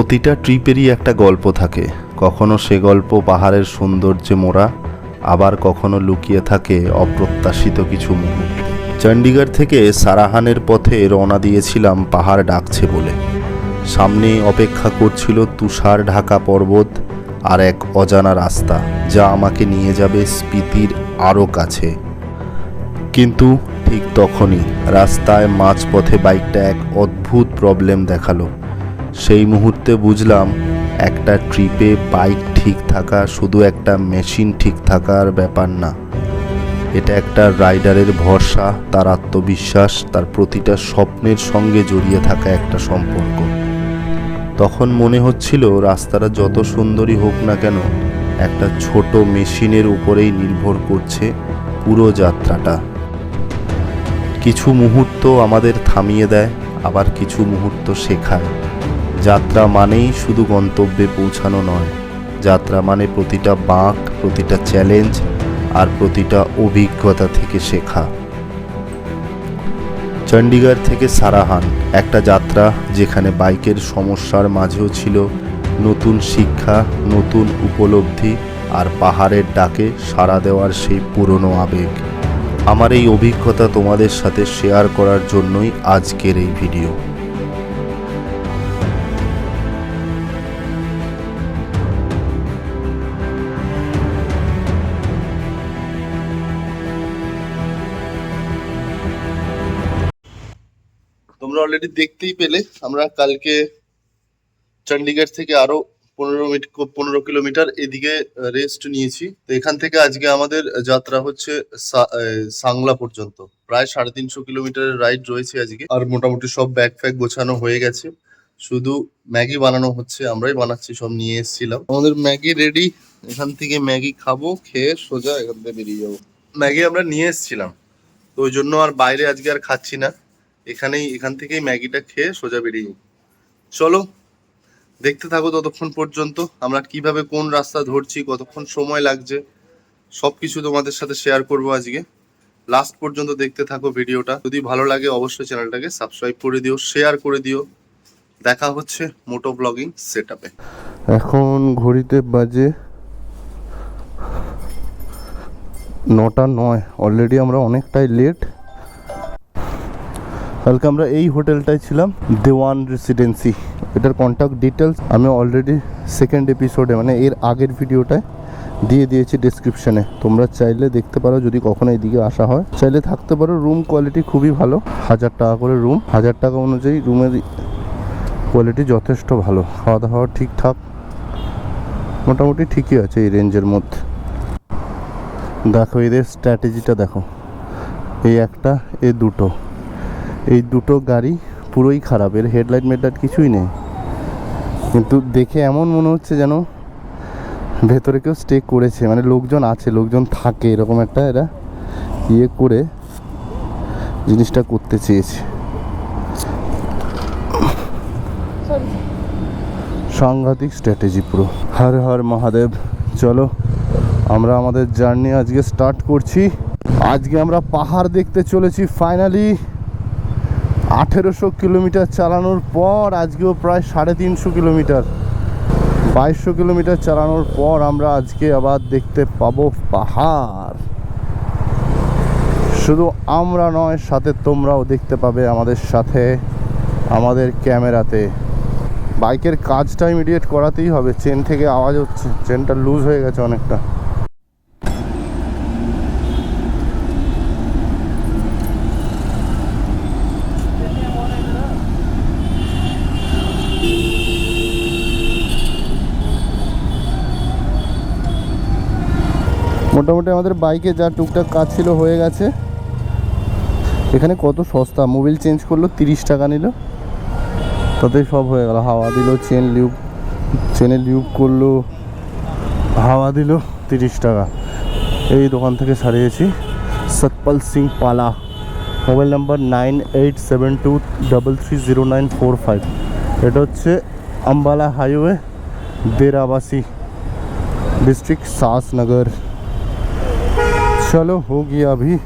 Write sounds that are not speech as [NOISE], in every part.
প্রতিটা ট্রিপেরই একটা গল্প থাকে। কখনো সে গল্প পাহাড়ের সৌন্দর্যে মোড়া, আবার কখনো লুকিয়ে থাকে অপ্রত্যাশিত কিছু মুহূর্ত। চণ্ডীগড় থেকে সারাহানের পথে রওনা দিয়েছিলাম পাহাড় ডাকছে বলে। সামনে অপেক্ষা করছিল তুষার ঢাকা পর্বত আর এক অজানা রাস্তা যা আমাকে নিয়ে যাবে স্পিতির আরও কাছে। কিন্তু ঠিক তখনই রাস্তায় মাঝপথে বাইকটা এক অদ্ভুত প্রবলেম দেখাল। সেই মুহূর্তে বুঝলাম একটা ট্রিপে বাইক ঠিক থাকা শুধু একটা মেশিন ঠিক থাকার ব্যাপার না। এটা একটা রাইডারের ভরসা, তার আত্মবিশ্বাস, তার প্রতিটা স্বপ্নের সঙ্গে জড়িয়ে থাকা একটা সম্পর্ক। তখন মনে হচ্ছিল রাস্তাটা যত সুন্দরই হোক না কেন, একটা ছোট মেশিনের উপরেই নির্ভর করছে পুরো যাত্রাটা। কিছু মুহূর্ত আমাদের থামিয়ে দেয়, আবার কিছু মুহূর্ত শেখায়। যাত্রা মানেই শুধু গন্তব্যে পৌঁছানো নয়। যাত্রা মানে প্রতিটা বাঁক, প্রতিটা চ্যালেঞ্জ আর প্রতিটা অভিজ্ঞতা থেকে শেখা। চণ্ডীগড় থেকে সারাহান একটা যাত্রা যেখানে বাইকের সমস্যার মাঝেও ছিল নতুন শিক্ষা, নতুন উপলব্ধি আর পাহাড়ের ডাকে সাড়া দেওয়ার সেই পুরনো আবেগ। আমার এই অভিজ্ঞতা তোমাদের সাথে শেয়ার করার জন্যই আজকের এই ভিডিও। তোমরা অলরেডি দেখতেই পেলে, আমরা কালকে চণ্ডীগড় থেকে আরও পনেরো পনেরো কিলোমিটার এদিকে রেস্ট নিয়েছি। তো এখান থেকে আজকে আমাদের যাত্রা হচ্ছে সাংলা পর্যন্ত। প্রায় সাড়ে তিনশো কিলোমিটারের রাইড রয়েছে আজকে। আর মোটামুটি সব ব্যাগ ফ্যাগ গোছানো হয়ে গেছে। শুধু ম্যাগি বানানো হচ্ছে, আমরাই বানাচ্ছি, সব নিয়ে এসেছিলাম। আমাদের ম্যাগি রেডি এখান থেকে ম্যাগি খাব, খেয়ে সোজা এখান থেকে বেরিয়ে যাব। ম্যাগি আমরা নিয়ে এসেছিলাম। তো ওই জন্য আর বাইরে আজকে আর খাচ্ছি না। এখানেই, এখান থেকেই ম্যাগিটা খেয়ে সোজা বেরিয়ে চলো, দেখতে থাকো ততক্ষণ পর্যন্ত, আমরা কীভাবে কোন রাস্তা ধরছি, কতক্ষণ সময় লাগছে সব কিছু তোমাদের সাথে শেয়ার করব আজকে। লাস্ট পর্যন্ত দেখতে থাকো ভিডিওটা। যদি ভালো লাগে অবশ্যই চ্যানেলটাকে সাবস্ক্রাইব করে দিও শেয়ার করে দিও। দেখা হচ্ছে মোটো ব্লগিং সেট এখন ঘড়িতে বাজে নটা নয়। অলরেডি আমরা অনেকটাই লেট কালকে আমরা এই হোটেলটায় ছিলাম, দেওয়ান রেসিডেন্সি এটার কন্ট্যাক্ট ডিটেলস আমি অলরেডি সেকেন্ড এপিসোডে মানে এর আগের ভিডিওটায় দিয়ে দিয়েছি ডিসক্রিপশনে তোমরা চাইলে দেখতে পারো যদি কখনো এইদিকে আসা হয়। চাইলে থাকতে পারো রুম কোয়ালিটি খুবই ভালো। হাজার টাকা করে রুম হাজার টাকা অনুযায়ী রুমের কোয়ালিটি যথেষ্ট ভালো। খাওয়া দাওয়া ঠিকঠাক। মোটামুটি ঠিকই আছে এই রেঞ্জের মধ্যে। দেখো, এদের স্ট্র্যাটেজিটা দেখো। এই একটা, এ দুটো। এই দুটো গাড়ি পুরোই খারাপ এর হেডলাইট মেডলাইট কিছুই নেই। কিন্তু দেখে এমন মনে হচ্ছে যেন ভেতরে কেউ স্টে করেছে মানে লোকজন আছে, লোকজন থাকে, এরকম একটা এরা ইয়ে করে জিনিসটা করতে চেয়েছে। সাংঘাতিক স্ট্র্যাটেজি পুরো। হর হর মহাদেব, চলো আমরা আমাদের জার্নি আজকে স্টার্ট করছি। আজকে আমরা পাহাড় দেখতে চলেছি ফাইনালি আঠেরোশো কিলোমিটার চালানোর পর, আজকেও প্রায় সাড়ে তিনশো কিলোমিটার। বাইশশো কিলোমিটার চালানোর পর আমরা আজকে আবার দেখতে পাবো পাহাড়। শুধু আমরা নয়, সাথে তোমরাও দেখতে পাবে আমাদের সাথে, আমাদের ক্যামেরাতে। বাইকের কাজটা ইমিডিয়েট করাতেই হবে। চেন থেকে আওয়াজ হচ্ছে, চেনটা লুজ হয়ে গেছে অনেকটা। মোটামুটি আমাদের বাইকে যা টুকটাক কাজ ছিল হয়ে গেছে। এখানে কত সস্তা? মোবিল চেঞ্জ করল, তিরিশ টাকা নিল। তাতে সব হয়ে গেল। হাওয়া দিল, চেন লিউব চেনে লিউব করল, হাওয়া দিল, তিরিশ টাকা। এই দোকান থেকে সারিয়েছি। Satpal Singh Pala. Mobile number nine eight seven two double three zero nine four five. এটা হচ্ছে আম্বালা হাইওয়ে, দেরাবাসি, ডিস্ট্রিক্ট শাসনগর चलो हो गया अभी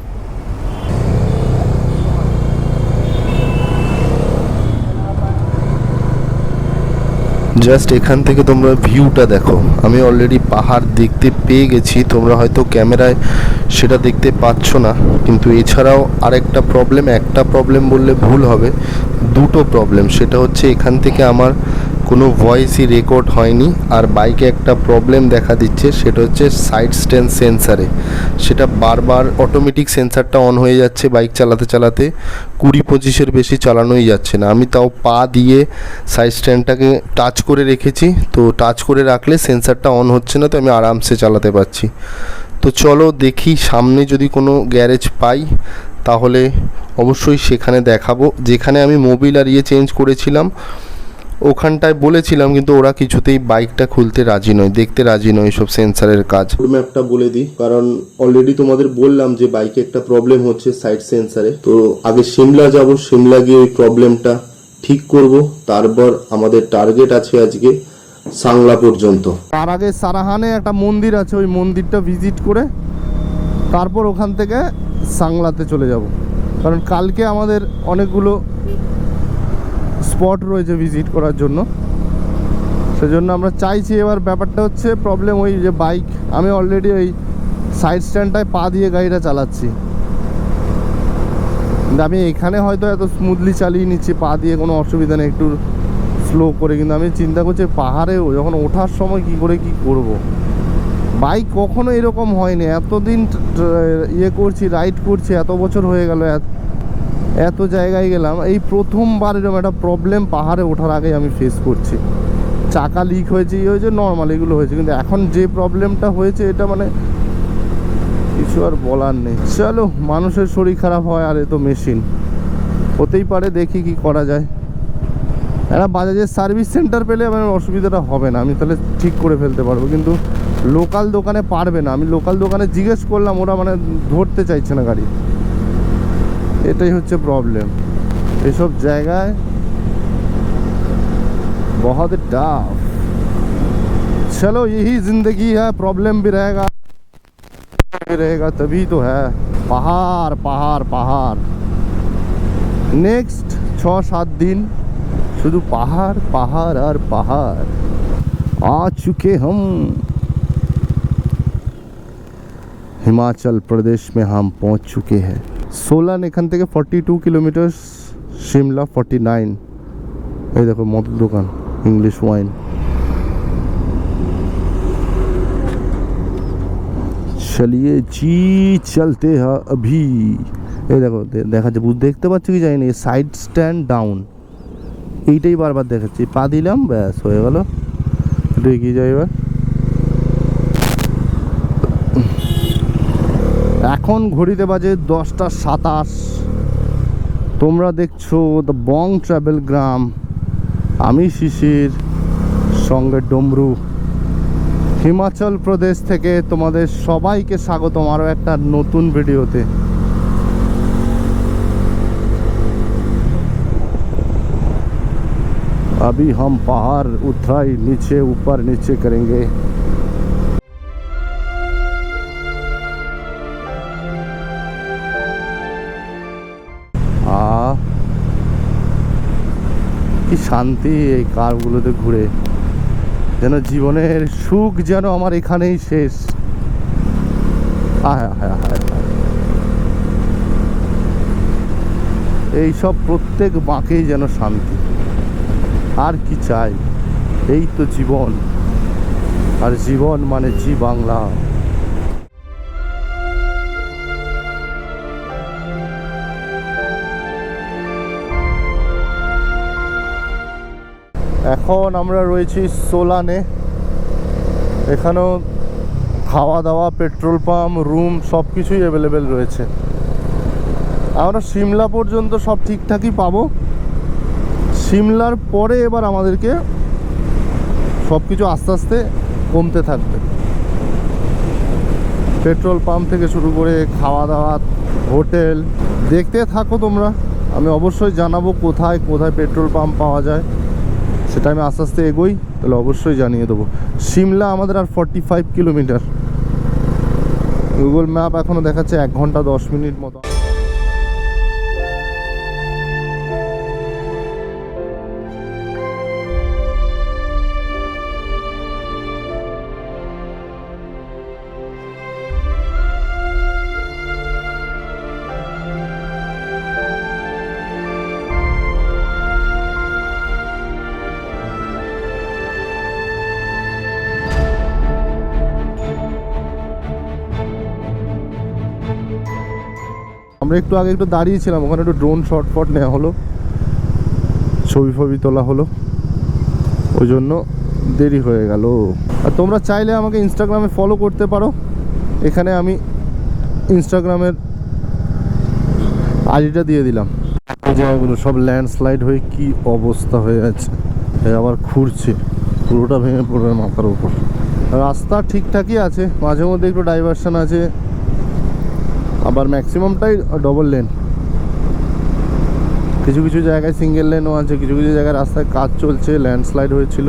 জাস্ট এখান থেকে তোমরা ভিউটা দেখো আমি অলরেডি পাহাড় দেখতে পেয়ে গেছি তোমরা হয়তো ক্যামেরায় সেটা দেখতে পাচ্ছ না কিন্তু এছাড়াও আরেকটা প্রবলেম একটা প্রবলেম বললে ভুল হবে দুটো প্রবলেম সেটা হচ্ছে এখান থেকে আমার কোনো ভয়েসই রেকর্ড হয়নি আর বাইকে একটা প্রবলেম দেখা দিচ্ছে, সেটা হচ্ছে সাইড স্ট্যান্ড সেন্সারে সেটা বারবার অটোমেটিক সেন্সারটা অন হয়ে যাচ্ছে বাইক চালাতে চালাতে, কুড়ি পঁচিশের বেশি চালানোই যাচ্ছে না। আমি তাও পা দিয়ে সাইড স্ট্যান্ডটাকে টাচ করে রেখেছি, তো টাচ করে রাখলে সেন্সারটা অন হচ্ছে না, তো আমি আরামসে চালাতে পারছি। তো চলো দেখি সামনে যদি কোনো গ্যারেজ পাই, তাহলে অবশ্যই সেখানে দেখাবো। যেখানে আমি মোবিল আর ইয়ে চেঞ্জ করেছিলাম ওখানটায় বলেছিলাম কিন্তু ওরা কিছুতেই বাইকটা খুলতে রাজি নয় দেখতে রাজি নয় সব সেন্সারের কাজ। ম্যাপটা বলে দিই কারণ অলরেডি তোমাদের বললাম যে বাইকে একটা প্রবলেম হচ্ছে সাইড সেন্সারে তো আগে সিমলা যাব সিমলা গিয়ে ওই প্রবলেমটা ঠিক করব তারপর আমাদের টার্গেট আছে আজকে সাংলা পর্যন্ত। তার আগে সারাহানে একটা মন্দির আছে ওই মন্দিরটা ভিজিট করে তারপর ওখান থেকে সাংলাতে চলে যাব। কারণ কালকে আমাদের অনেকগুলো স্পট রয়েছে ভিজিট করার জন্য। সেজন্য আমরা চাইছি এবার ব্যাপারটা হচ্ছে প্রবলেম ওই যে বাইক আমি অলরেডি ওই সাইড স্ট্যান্ডটায় পা দিয়ে গাড়িটা চালাচ্ছি। কিন্তু আমি এখানে হয়তো এত স্মুথলি চালিয়ে নিচ্ছি, পা দিয়ে কোনো অসুবিধা নেই, একটু স্লো করে। কিন্তু আমি চিন্তা করছি পাহাড়েও যখন ওঠার সময় কি করে কি করব। বাইক কখনো এরকম হয়নি। এতদিন ইয়ে করছি রাইড করছি, এত বছর হয়ে গেল এত- জায়গায় গেলাম, এই প্রথমবার এরকম একটা প্রবলেম পাহাড়ে ওঠার আগে আমি ফেস করছি। চাকা লিক হয়েছে ইয়ে হয়েছে নর্মাল এগুলো হয়েছে, কিন্তু এখন যে প্রবলেমটা হয়েছে, এটা মানে কিছু আর বলার নেই। চলো, মানুষের শরীর খারাপ হয়, আর এ তো মেশিন হতেই পারে, দেখি কি করা যায়। একটা বাজাজের সার্ভিস সেন্টার পেলে আমার অসুবিধাটা হবে না, আমি তাহলে ঠিক করে ফেলতে পারব, কিন্তু লোকাল দোকানে পারবে না। আমি লোকাল দোকানে জিজ্ঞেস করলাম, ওরা মানে ধরতে চাইছে না গাড়ি। এটাই হচ্ছে প্রবলেম এসব জায়গায় बहुत टफ चलो यही जिंदगी है प्रॉब्लम भी रहेगा भी रहेगा तभी तो है पहाड़ पहाड़ पहाड़ নেক্সট ছ সাত দিন শুধু পাহাড় পাহাড় আর পাহাড় आ चुके हम হিমাচল প্রদেশ में हम पहुंच चुके हैं সোলান এখান থেকে forty two kilometre Shimla forty nine এই দেখো, মদ দোকান ইংলিশ ওয়াইন চলিয়ে জি চলতে হ্যাঁ अभी এই দেখো, দে- দেখাচ্ছে, বুঝ, দেখতে পাচ্ছ কি জানি সাইড স্ট্যান্ড ডাউন এইটাই বারবার দেখাচ্ছি। পা দিলাম, ব্যাস, হয়ে গেল। একটু এগিয়ে যাই এবার। এখন ঘড়িতে বাজে দশটা সাতাশ তোমরা দেখছো দ্য বং ট্রাভেল গ্রাম আমি শিশির সঙ্গে ডমরু হিমাচল প্রদেশ থেকে তোমাদের সবাইকে স্বাগতম আরও একটা নতুন ভিডিওতে अभी हम पहाड़ उतराई नीचे ऊपर नीचे करेंगे কি শান্তি এই কারগুলোতে ঘুরে। যেন জীবনের সুখ যেন আমার এখানেই শেষ। হায় হায় হায় এইসব প্রত্যেক বাঁকেই যেন শান্তি। আর কি চাই? এই তো জীবন। আর জীবন মানে জি বাংলা। এখন আমরা রয়েছি সোলানে। এখানেও খাওয়া দাওয়া পেট্রোল পাম্প, রুম সব কিছুই অ্যাভেলেবেল রয়েছে। আমরা সিমলা পর্যন্ত সব ঠিকঠাকই পাবো। সিমলার পরে এবার আমাদেরকে সব কিছু আস্তে আস্তে কমতে থাকবে। পেট্রোল পাম্প থেকে শুরু করে খাওয়া দাওয়া হোটেল, দেখতে থাকো তোমরা। আমি অবশ্যই জানাব কোথায় কোথায় পেট্রোল পাম্প পাওয়া যায়। সেটা আমি আস্তে আস্তে এগোই, তাহলে অবশ্যই জানিয়ে দেবো। সিমলা আমাদের আর forty five kilometre. Google map এখনও দেখাচ্ছে এক ঘণ্টা দশ মিনিট মতো। আমরা একটু আগে একটু দাঁড়িয়েছিলাম, ওখানে একটু ড্রোন শট ফট নেওয়া হলো। ছবি ফবি তোলা হলো। ওই জন্য দেরি হয়ে গেল। আর তোমরা চাইলে আমাকে ইনস্টাগ্রামে ফলো করতে পারো। এখানে আমি ইনস্টাগ্রামের আইডিটা দিয়ে দিলাম। জায়গাগুলো সব ল্যান্ডস্লাইড হয়ে কি অবস্থা হয়ে আছে। আবার খুঁড়ছে পুরোটা ভেঙে পড়বে মাথার উপর। রাস্তা ঠিকঠাকই আছে। মাঝে মধ্যে একটু ডাইভারশন আছে। আবার ম্যাক্সিমামটাই ডবল লেন কিছু কিছু জায়গায় সিঙ্গেল লেনও আছে, কিছু কিছু জায়গায় রাস্তায় কাজ চলছে ল্যান্ডস্লাইড হয়েছিল।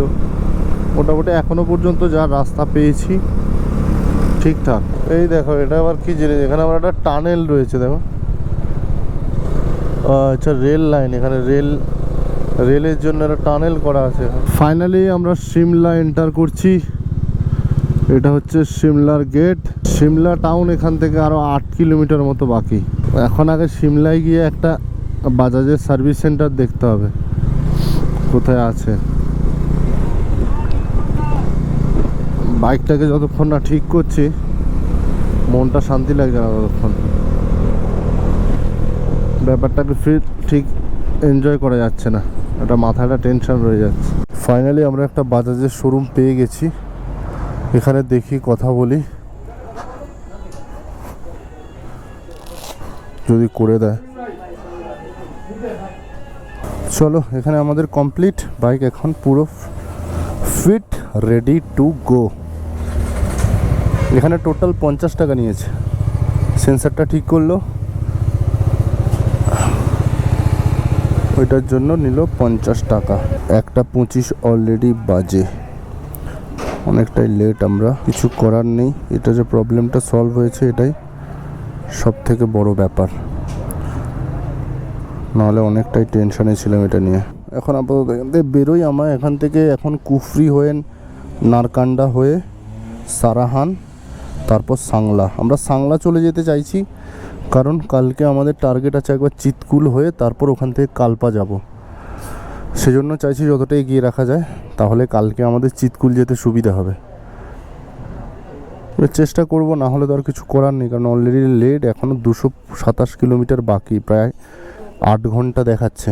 মোটামুটি এখনও পর্যন্ত যা রাস্তা পেয়েছি, ঠিকঠাক। এই দেখো, এটা আবার কি জিনিস? এখানে আবার একটা টানেল রয়েছে, দেখো। আচ্ছা রেল লাইন এখানে রেল রেলের জন্য একটা টানেল করা আছে। ফাইনালি আমরা সিমলা এন্টার করছি। এটা হচ্ছে সিমলার গেট সিমলা টাউন এখান থেকে আরও আট কিলোমিটার মতো বাকি। এখন আগে সিমলায় গিয়ে একটা বাজাজের সার্ভিস সেন্টার দেখতে হবে, কোথায় আছে। বাইকটাকে যতক্ষণ না ঠিক করছি, মনটা শান্তি লাগছে না ততক্ষণ। ব্যাপারটাকে ফির ঠিক এনজয় করা যাচ্ছে না, একটা মাথাটা টেনশন রয়ে যাচ্ছে। ফাইনালি আমরা একটা বাজাজের শোরুম পেয়ে গেছি, এখানে দেখি, কথা বলি। যদি করে দেয়। চলো, এখানে আমাদের কমপ্লিট বাইক এখন পুরো ফিট রেডি টু গো এখানে টোটাল পঞ্চাশ টাকা নিয়েছে। সেন্সারটা ঠিক করল। ওইটার জন্য নিল পঞ্চাশ টাকা। একটা পঁচিশ অলরেডি বাজে। অনেকটাই লেট আমরা। কিছু করার নেই। এটা যে প্রবলেমটা সলভ হয়েছে, এটাই। সব থেকে বড় ব্যাপার। নাহলে অনেকটাই টেনশনে ছিলাম এটা নিয়ে। এখন আপাতত এখান থেকে বেরোই আমার। এখান থেকে এখন কুফরি হয়ে, নারকান্ডা হয়ে, সারাহান, তারপর সাংলা। আমরা সাংলা চলে যেতে চাইছি, কারণ কালকে আমাদের টার্গেট আছে একবার চিতকুল হয়ে, তারপর ওখান থেকে কালপা যাব। সেজন্য চাইছি যতটা এগিয়ে রাখা যায়, তাহলে কালকে আমাদের চিতকুল যেতে সুবিধা হবে। চেষ্টা করব, না হলে তো আর কিছু করার নেই, কারণ অলরেডি লেট এখনও দুশো সাতাশ কিলোমিটার বাকি, প্রায় আট ঘণ্টা দেখাচ্ছে।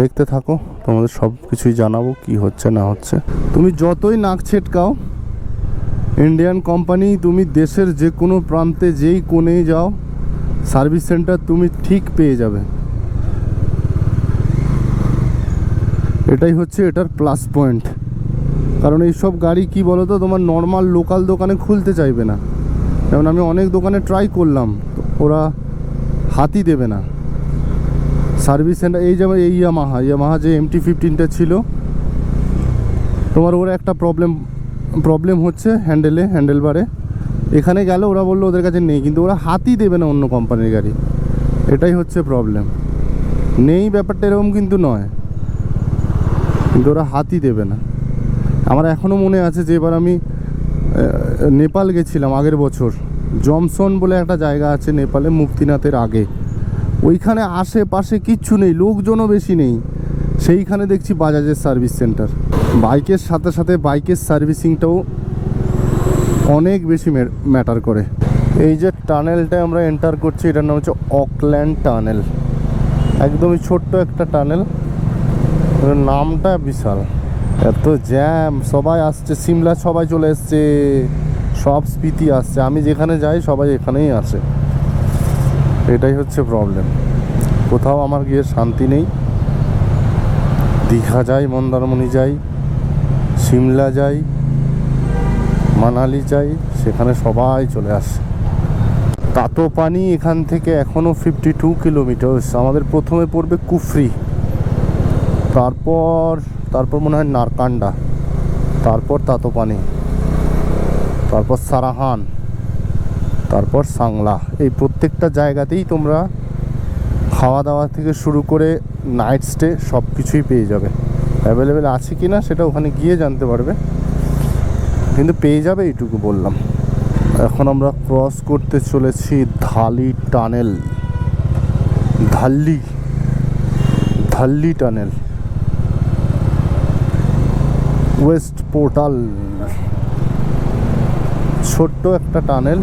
দেখতে থাকো, তোমাদের সব কিছুই জানাব, কি হচ্ছে, না হচ্ছে। তুমি যতই নাক ছেটকাও ইন্ডিয়ান কোম্পানি তুমি দেশের যে কোনো প্রান্তে যেই কোণেই যাও সার্ভিস সেন্টার তুমি ঠিক পেয়ে যাবে। এটাই হচ্ছে এটার প্লাস পয়েন্ট কারণ এইসব গাড়ি কি বলো তো তোমার নর্মাল লোকাল দোকানে খুলতে চাইবে না। যেমন আমি অনেক দোকানে ট্রাই করলাম, ওরা হাতি দেবে না। সার্ভিস সেন্টার এই যেমন এই ইয়ামাহা ইয়ামাহা যে এমটি ফিফটিনটা ছিল, তোমার ওরা একটা প্রবলেম প্রবলেম হচ্ছে হ্যান্ডেলে হ্যান্ডেল বারে এখানে গেলে, ওরা বলল ওদের কাছে নেই, কিন্তু ওরা হাতই দেবে না অন্য কোম্পানির গাড়ি। এটাই হচ্ছে প্রবলেম নেই ব্যাপারটা এরকম কিন্তু নয়। কিন্তু ওরা হাতই দেবে না। আমার এখনও মনে আছে যে এবার আমি নেপাল গেছিলাম আগের বছর। জমসন বলে একটা জায়গা আছে নেপালে, মুক্তিনাথের আগে। ওইখানে আশেপাশে কিচ্ছু নেই, লোকজনও বেশি নেই। সেইখানে দেখছি বাজাজের সার্ভিস সেন্টার। বাইকের সাথে সাথে বাইকের সার্ভিসিংটাও অনেক বেশি ম্যাটার করে। এই যে টানেলটা আমরা এন্টার করছি, এটার নাম হচ্ছে অকল্যান্ড টানেল। একদমই ছোট্ট একটা টানেল। নামটা বিশাল। এত জ্যাম সবাই আসছে, সিমলা সবাই চলে এসছে, সব স্পিতি আসছে। আমি যেখানে যাই, সবাই এখানেই আসে এটাই হচ্ছে প্রবলেম কোথাও আমার গিয়ে শান্তি নেই। দীঘা যাই, মন্দারমণি যাই, সিমলা যাই, মানালি যাই, সেখানে সবাই চলে আসে। তাতো পানি এখান থেকে এখনও ফিফটি টু কিলোমিটার আমাদের প্রথমে পড়বে কুফরি। তারপর তারপর মনে হয় নারকান্ডা, তারপর তাতোপানি, তারপর সারাহান, তারপর সাংলা। এই প্রত্যেকটা জায়গাতেই তোমরা খাওয়া দাওয়া থেকে শুরু করে নাইট স্টে সব কিছুই পেয়ে যাবে। অ্যাভেলেবেল আছে কি না সেটা ওখানে গিয়ে জানতে পারবে। কিন্তু পেয়ে যাবে এইটুকু বললাম। এখন আমরা ক্রস করতে চলেছি Dhalli tunnel Dhalli Dhalli tunnel west portal ছোট্ট একটা টানেল।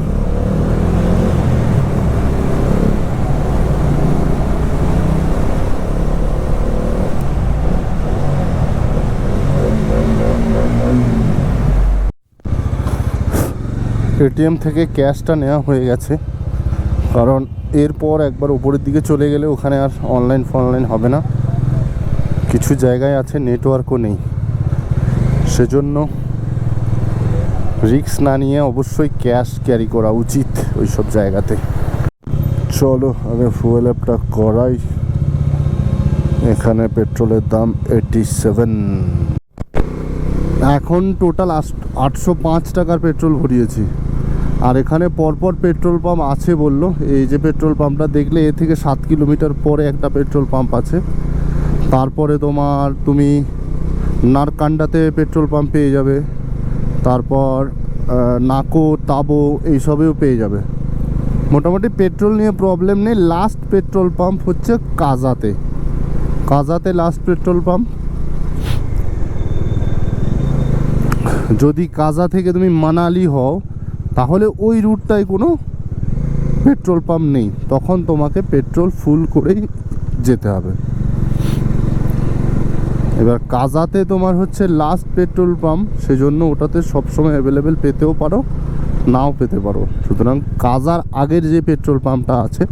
এটিএম থেকে ক্যাশটা নেওয়া হয়ে গেছে। কারণ এরপর একবার উপরের দিকে চলে গেলে ওখানে আর অনলাইন ফনলাইন হবে না। কিছু জায়গায় আছে, নেটওয়ার্কও নেই। সেজন্য রিস্ক না নিয়ে অবশ্যই ক্যাশ ক্যারি করা উচিত ওই সব জায়গাতে। চলো আগে ফুয়েল অ্যাপটা করাই। এখানে পেট্রোলের দাম এইটি সেভেন এখন টোটাল আটশো পাঁচ টাকার পেট্রোল ভরিয়েছি। আর এখানে পরপর পেট্রোল পাম্প আছে বলল। এই যে পেট্রোল পাম্পটা দেখলে এ থেকে সাত কিলোমিটার পরে একটা পেট্রোল পাম্প আছে। তারপরে তোমার তুমি নারকান্ডাতে পেট্রোল পাম্প পেয়ে যাবে, তারপর নাকো, তাবো এইসবেও পেয়ে যাবে। মোটামুটি পেট্রোল নিয়ে প্রবলেম নেই লাস্ট পেট্রোল পাম্প হচ্ছে কাজাতে। কাজাতে লাস্ট পেট্রোল পাম্প। যদি কাজা থেকে তুমি মানালি হও, তাহলে ওই রুটটায় কোনো পেট্রোল পাম্প নেই। তখন তোমাকে পেট্রোল ফুল করেই যেতে হবে। এবার কাজাতে তোমার হচ্ছে লাস্ট পেট্রোল পাম্প সেজন্য ওটাতে সবসময় অ্যাভেলেবেল পেতেও পারো, নাও পেতে পারো। সুতরাং কাজার আগের যে পেট্রোল পাম্পটা আছে,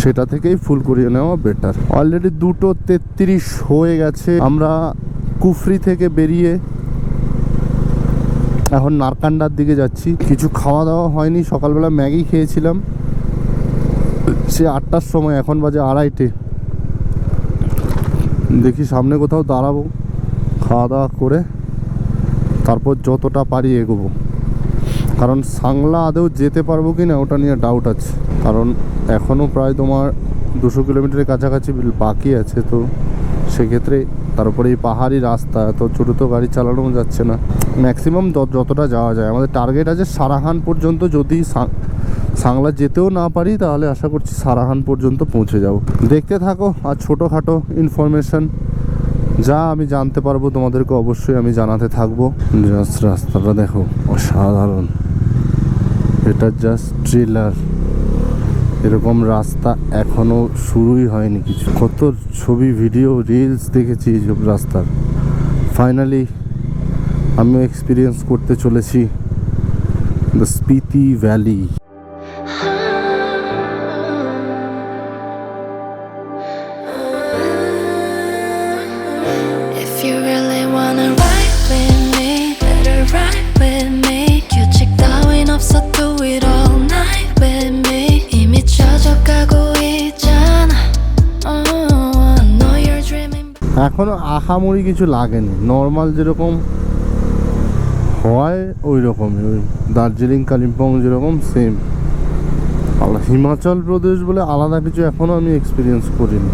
সেটা থেকেই ফুল করিয়ে নেওয়া বেটার অলরেডি দুটো তেত্রিশ হয়ে গেছে, আমরা কুফরি থেকে বেরিয়ে এখন নারকান্ডার দিকে যাচ্ছি। কিছু খাওয়া দাওয়া হয়নি, সকালবেলা ম্যাগি খেয়েছিলাম। সে আটটার সময়, এখন বাজে আড়াইটে। দেখি সামনে কোথাও দাঁড়াবো, খাওয়া দাওয়া করে তারপর যতটা পারি এগোবো। কারণ সাংলা আদেও যেতে পারব কি না ওটা নিয়ে ডাউট আছে। কারণ এখনও প্রায় তোমার দুশো কিলোমিটারের কাছাকাছি বাকি আছে, তো সেক্ষেত্রে তারপরে এই পাহাড়ি রাস্তা, এত ছোটো তো গাড়ি চালানো যাচ্ছে না। ম্যাক্সিমাম যতটা যাওয়া যায়। আমাদের টার্গেট আছে সারাহান পর্যন্ত যদি সাংলা যেতেও না পারি, তাহলে আশা করছি সারাহান পর্যন্ত পৌঁছে যাব। দেখতে থাকো আর ছোটোখাটো ইনফরমেশন যা আমি জানতে পারব তোমাদেরকে অবশ্যই আমি জানাতে থাকব। জাস্ট রাস্তাটা দেখো, অসাধারণ। এটা জাস্ট ট্রেলার এরকম রাস্তা এখনও শুরুই হয়নি কিছু। কত ছবি ভিডিও রিলস দেখেছি এইসব রাস্তার। ফাইনালি আমিও এক্সপিরিয়েন্স করতে চলেছি। The Spiti valley wanna ride with me, better ride with me. 규칙 따윈 없어, do it all night with me. 이미 젖어가고 있잖아. Oh, I know you're dreaming. এখনো আহামরি কিছু লাগেনি নর্মাল যেরকম হয় ওই রকমই ওই দার্জিলিং কালিম্পং যেরকম সেম হিমাচল প্রদেশ বলে আলাদা কিছু এখনো আমি এক্সপিরিয়েন্স করিনি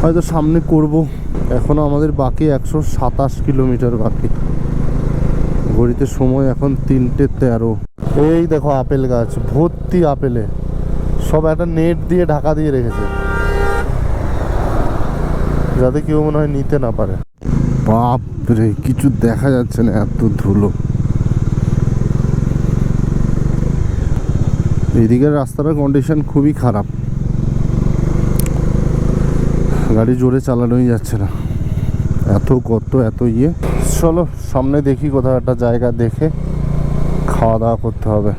হয়তো সামনে করব এখনও আমাদের বাকি একশো সাতাশ কিলোমিটার বাকি। ঘড়িতে সময় এখন তিনটে তেরো। এই দেখো আপেল গাছ, ভর্তি আপেলে। সব একটা নেট দিয়ে ঢাকা দিয়ে রেখেছে। যাতে কেউ মনে হয় নিতে না পারে। বাপ রে কিছু দেখা যাচ্ছে না এত ধুলো। এদিকের রাস্তাটার কন্ডিশন খুবই খারাপ। গাড়ি জোরে চালানোই যাচ্ছে না। এত গর্ত, এত ইয়ে। চলো, সামনে দেখি কোথাও একটা জায়গা দেখে খাওয়া দাওয়া করতে হবে।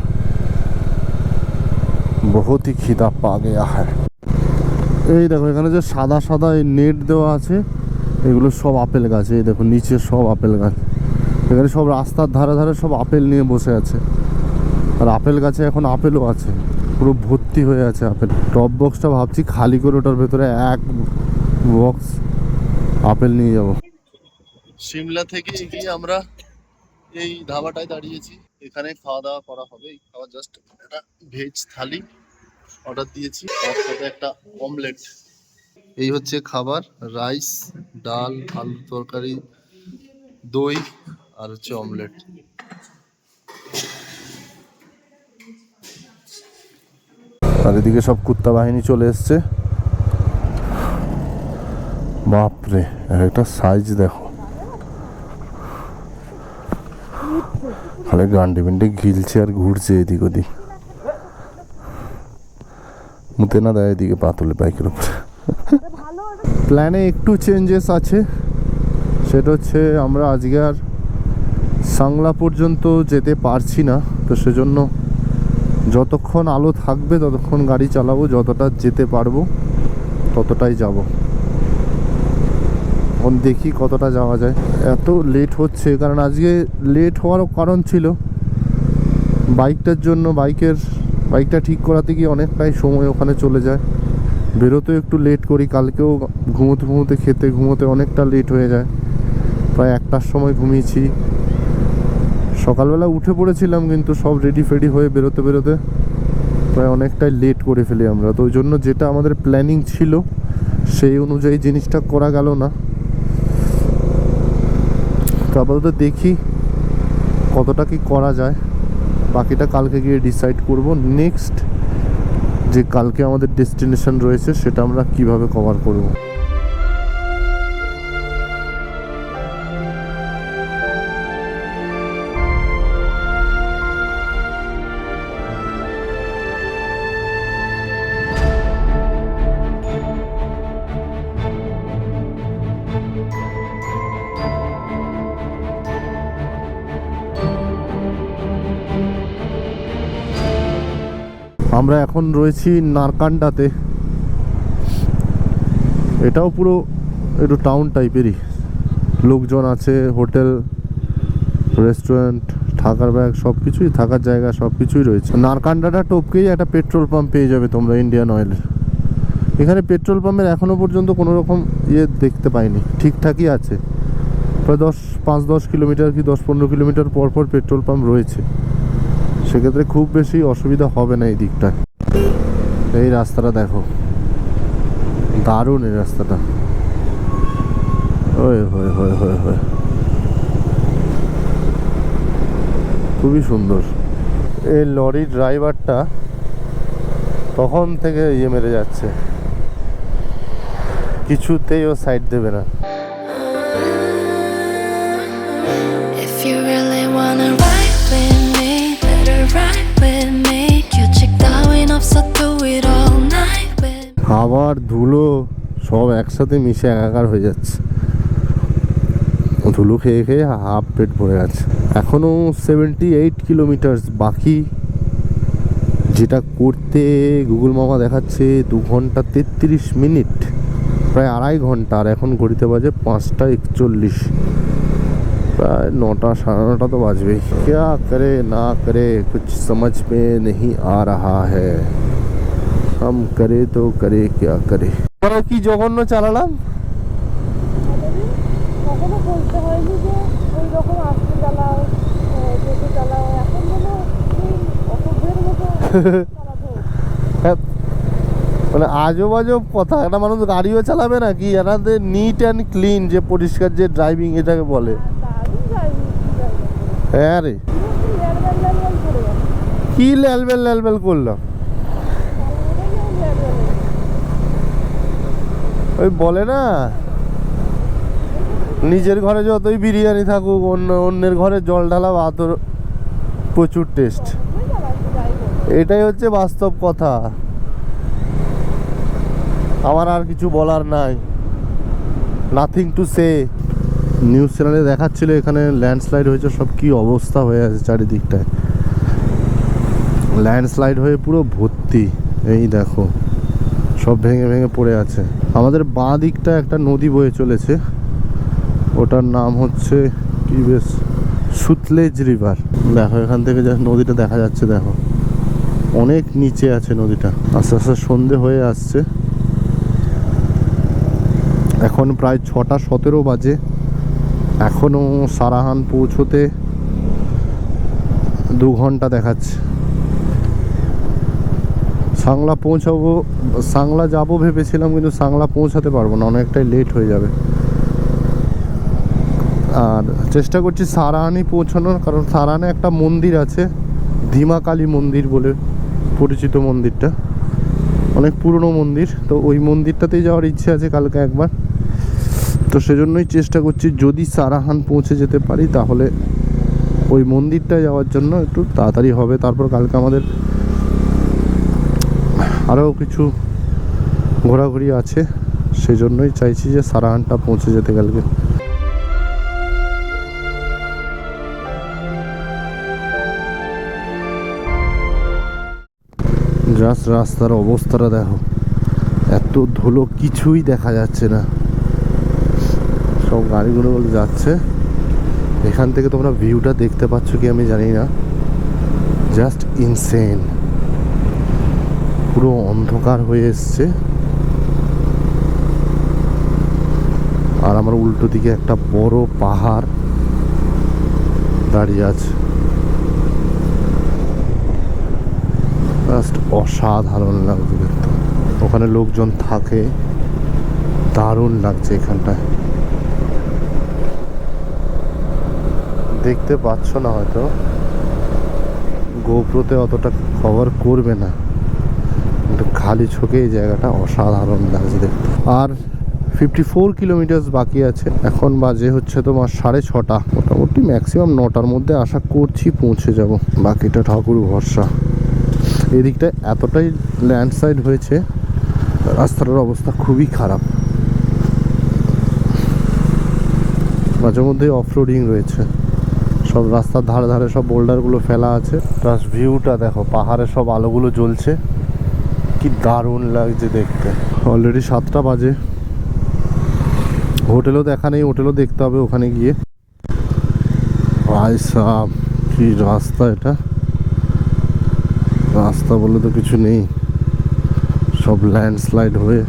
বহুত হি খিদা পা গেয়া হ্যায় এই দেখো, এখানে যে সাদা সাদা এই নেট দেওয়া আছে, এগুলো সব আপেল গাছ। এই দেখো, নিচে সব আপেল গাছ। এখানে সব রাস্তার ধারে ধারে সব আপেল নিয়ে বসে আছে। আর আপেল গাছে এখন আপেলও আছে। পুরো ভর্তি হয়ে আছে আপেল। টপ বক্সটা ভাবছি খালি করে ওটার ভেতরে এক বক্স আপেল নিয়ে যাব। সিমলা থেকে গিয়ে আমরা এই ধাবাটায় দাঁড়িয়েছি। এখানে খাওয়া দাওয়া করা হবে এই খাওয়া জাস্ট একটা ভেজ থালি অর্ডার দিয়েছি। তার সাথে একটা অমলেট এই হচ্ছে খাবার রাইস ডাল আলু তরকারি দই আর হচ্ছে অমলেট আর এদিকে সব কুত্তা বাহিনী চলে এসছে। বাপরে একটা সাইজ দেখো। খালি গান্ডে বিন্ডে গিলছে আর ঘুরছে এদিক ওদিক। মুতে না দেয় এদিকে পা তুলে বাইকের উপরে প্ল্যানে একটু চেঞ্জেস আছে। সেটা হচ্ছে আমরা আজকে আর সাংলা পর্যন্ত যেতে পারছি না। তো সেজন্য যতক্ষণ আলো থাকবে ততক্ষণ গাড়ি চালাবো, যতটা যেতে পারব ততটাই যাব। এখন দেখি কতটা যাওয়া যায়। এত লেট হচ্ছে, কারণ আজকে লেট হওয়ারও কারণ ছিল। বাইকটার জন্য বাইকের, বাইকটা ঠিক করাতে গিয়ে অনেকটাই সময় ওখানে চলে যায়। বেরোতেও একটু লেট করি, কালকেও ঘুমোতে ঘুমোতে খেতে ঘুমোতে অনেকটা লেট হয়ে যায়। প্রায় একটার সময় ঘুমিয়েছি। সকালবেলা উঠে পড়েছিলাম, কিন্তু সব রেডি ফেডি হয়ে বেরোতে বেরোতে প্রায় অনেকটাই লেট করে ফেলি আমরা। তো ওই জন্য যেটা আমাদের প্ল্যানিং ছিল, সেই অনুযায়ী জিনিসটা করা গেল না। তো আপাতত দেখি কতটা কি করা যায়। বাকিটা কালকে গিয়ে ডিসাইড করব। নেক্সট যে কালকে আমাদের ডেস্টিনেশন রয়েছে সেটা আমরা কীভাবে কভার করব। আমরা এখন রয়েছি নারকান্ডাতে। এটাও পুরো একটু টাউন টাইপেরই লোকজন আছে, হোটেল রেস্টুরেন্ট থাকার ব্যাগ সব কিছুই থাকার জায়গা সব কিছুই রয়েছে। নারকান্ডাটা টপকেই একটা পেট্রোল পাম্প পেয়ে যাবে তোমরা ইন্ডিয়ান অয়েলের এখানে পেট্রোল পাম্পের এখনও পর্যন্ত কোনো রকম ইয়ে দেখতে পাইনি। ঠিকঠাকই আছে। প্রায় দশ, পাঁচ, দশ কিলোমিটার কি দশ, পনেরো কিলোমিটার পর পর পেট্রোল পাম্প রয়েছে। সেক্ষেত্রে খুব বেশি অসুবিধা হবে না এই দিকটায়। এই রাস্তাটা দেখো। দারুণ এই রাস্তাটা। ওই হয়ে হয়ে হয়ে খুবই সুন্দর। এই লরির ড্রাইভারটা তখন থেকে ইয়ে মেরে যাচ্ছে। কিছুতেই ও সাইড দেবে না। If you really wanna ride খাবার ধুলো সব একসাথে মিশে একাকার হয়ে যাচ্ছে ধুলো খেয়ে খেয়ে হাফ পেট ভরে গেছে এখনও সেভেন্টি এইট কিলোমিটার্স বাকি যেটা করতে গুগল মামা দেখাচ্ছে দু ঘন্টা তেত্রিশ মিনিট প্রায় আড়াই ঘন্টা আর এখন ঘড়িতে বাজে পাঁচটা একচল্লিশ প্রায় নটা সাড়ে নটা তো বাজবেই क्या करे না করে कुछ समझ में नहीं आ रहा है হাম করে তো করে ক্যা করে তারা কি জঘন্য চালালাম? কখনো [LAUGHS] হ্যাঁ, মানে আজব আজব কথা একটা মানুষ গাড়িও চালাবে না কি? এনাদের নিট অ্যান্ড ক্লিন যে পরিষ্কার যে ড্রাইভিং এটাকে বলে। হ্যাঁ, হ্যাঁ রে। কি ল্যালবেল ল্যালবেল করলাম? ওই বলে না, নিজের ঘরে যতই বিরিয়ানি থাকুক, অন্য, অন্যের ঘরে জল ঢালা ভাতর প্রচুর টেস্ট এটাই হচ্ছে বাস্তব কথা। আমার আর কিছু বলার নাই। নাথিং টু সে নিউজ চ্যানেলে দেখাচ্ছিল, এখানে ল্যান্ডস্লাইড হয়েছে, সব কি অবস্থা হয়ে আছে চারিদিকটায়। ল্যান্ডস্লাইড হয়ে পুরো ভর্তি। এই দেখো। সব ভেঙে ভেঙে পড়ে আছে। আমাদের বাঁ দিকটা একটা নদী বয়ে চলেছে। ওটার নাম হচ্ছে কি বেশ, সুতলেজ রিভার। দেখো, এখান থেকে যা নদীটা দেখা যাচ্ছে, দেখো। অনেক নিচে আছে নদীটা। আস্তে আস্তে সন্ধে হয়ে আসছে। এখন প্রায় ছটা সতেরো বাজে। এখনও সারাহান পৌঁছোতে দু ঘণ্টা দেখাচ্ছে। সাংলা পৌঁছাবো, সাংলা যাব ভেবেছিলাম, কিন্তু সাংলা পৌঁছাতে পারব না, অনেকটাই লেট হয়ে যাবে। আর চেষ্টা করছি সারাহানি পৌঁছানোর, কারণ সারাহানে একটা মন্দির আছে ধীমা কালী মন্দির বলে পরিচিত মন্দিরটা। অনেক পুরনো মন্দির, তো ওই মন্দিরটাতেই যাওয়ার ইচ্ছে আছে কালকে একবার। তো সেজন্যই চেষ্টা করছি, যদি সারাহান পৌঁছে যেতে পারি, তাহলে ওই মন্দিরটায় যাওয়ার জন্য একটু তাড়াতাড়ি হবে। তারপর কালকে আমাদের আরও কিছু ঘোরাঘুরি আছে সেই জন্যই চাইছি যে সারাহানটা পৌঁছে যেতে কালকে। জাস্ট রাস্তার অবস্থাটা দেখো, এত ধুলো কিছুই দেখা যাচ্ছে না। সব গাড়িগুলো যাচ্ছে। এখান থেকে তোমরা ভিউটা দেখতে পাচ্ছ কি আমি জানি না। জাস্ট ইনসেন্ট পুরো অন্ধকার হয়ে এসছে। আর আমার উল্টো দিকে একটা বড় পাহাড় দাঁড়িয়ে আছে। জাস্ট অসাধারণ লাগছে দেখতে। ওখানে লোকজন থাকে। দারুণ লাগছে এখানটায়। দেখতে পাচ্ছ না হয়তো। গোপ্রোতে অতটা কভার করবে না। খালি চোখে এই জায়গাটা অসাধারণ লাগছে দেখতে। আর ফিফটি ফোর কিলোমিটার্স বাকি আছে। এখন বাজে হচ্ছে তোমার সাড়ে ছটা। মোটামুটি ম্যাক্সিমাম নটার মধ্যে আশা করছি পৌঁছে যাব। বাকিটা ঠাকুর ভরসা। এদিকটা এতটাই ল্যান্ডস্লাইড হয়েছে, রাস্তাটার অবস্থা খুবই খারাপ। মাঝে মধ্যে অফ রোডিং রয়েছে। সব রাস্তার ধারে ধারে সব বোল্ডারগুলো ফেলা আছে। প্লাস ভিউটা দেখো, পাহাড়ে সব আলোগুলো জ্বলছে। কি দারুণ লাগছে দেখতে। অলরেডি সাতটা বাজে। হোটেলও দেখা নেই, হোটেলও দেখতে হবে ওখানে গিয়ে। ভাই কি রাস্তা এটা? রাস্তা বলে তো কিছু নেই। সব ল্যান্ডস্লাইড হয়ে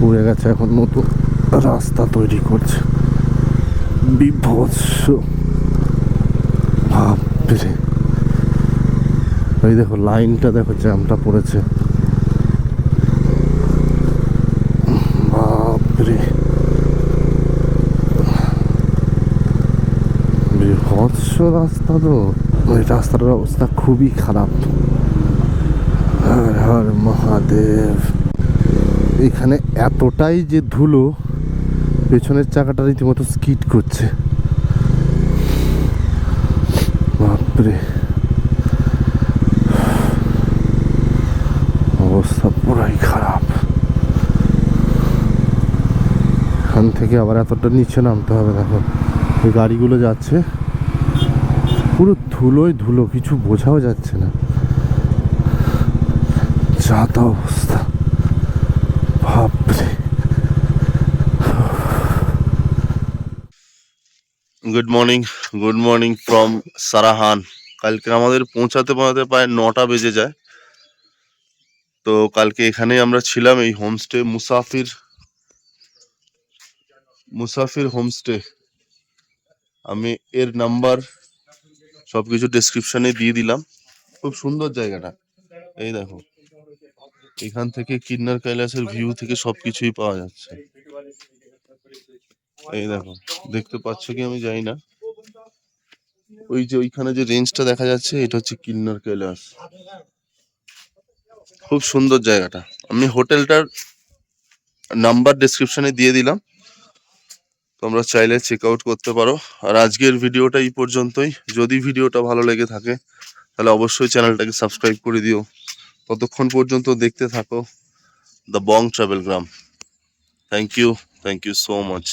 উড়ে গেছে এখন নতুন রাস্তা তৈরি করছে। বিভৎস। বাপরে। ওই দেখো, লাইনটা দেখো, জ্যামটা পড়েছে বাপরে বিভৎস রাস্তা তো। ওই রাস্তাটার অবস্থা খুবই খারাপ। হর হর মহাদেব। এখানে এতটাই যে ধুলো, পেছনের চাকাটা রীতিমতো স্কিট করছে। বাপরে। অবস্থা পুরাই খারাপ। এখান থেকে আবার এতটা নিচে নামতে হবে, দেখো। গাড়িগুলো যাচ্ছে। পুরো ধুলোয় ধুলো, কিছু বোঝাও যাচ্ছে না। যা তা অবস্থা। বাপরে। Good morning good morning from Sarahan কালকে আমাদের পৌঁছাতে পৌঁছাতে প্রায় নটা বেজে যায়। তো কালকে এখানেই আমরা ছিলাম, এই হোমস্টে মুসাফির মুসাফির হোমস্টে আমি এর নাম্বার সবকিছু ডেসক্রিপশনে দিয়ে দিলাম। খুব সুন্দর জায়গাটা। এই দেখো। এখান থেকে কিন্নার কৈলাসের ভিউ থেকে সবকিছুই পাওয়া যাচ্ছে। এই দেখো। দেখতে পাচ্ছ কি আমি জানি না। ওই যে ওইখানে যে রেঞ্জটা দেখা যাচ্ছে, এটা হচ্ছে কিন্নার কৈলাস খুব সুন্দর জায়গাটা। আমি হোটেলটার নাম্বার ডেসক্রিপশনে দিয়ে দিলাম। তোমরা চাইলে চেক আউট করতে পারো। আর আজকের ভিডিওটা এই পর্যন্তই। যদি ভিডিওটা ভালো লেগে থাকে, তাহলে অবশ্যই চ্যানেলটাকে সাবস্ক্রাইব করে দিও। ততক্ষণ পর্যন্ত দেখতে থাকো। The Bong travel gram thank you thank you so much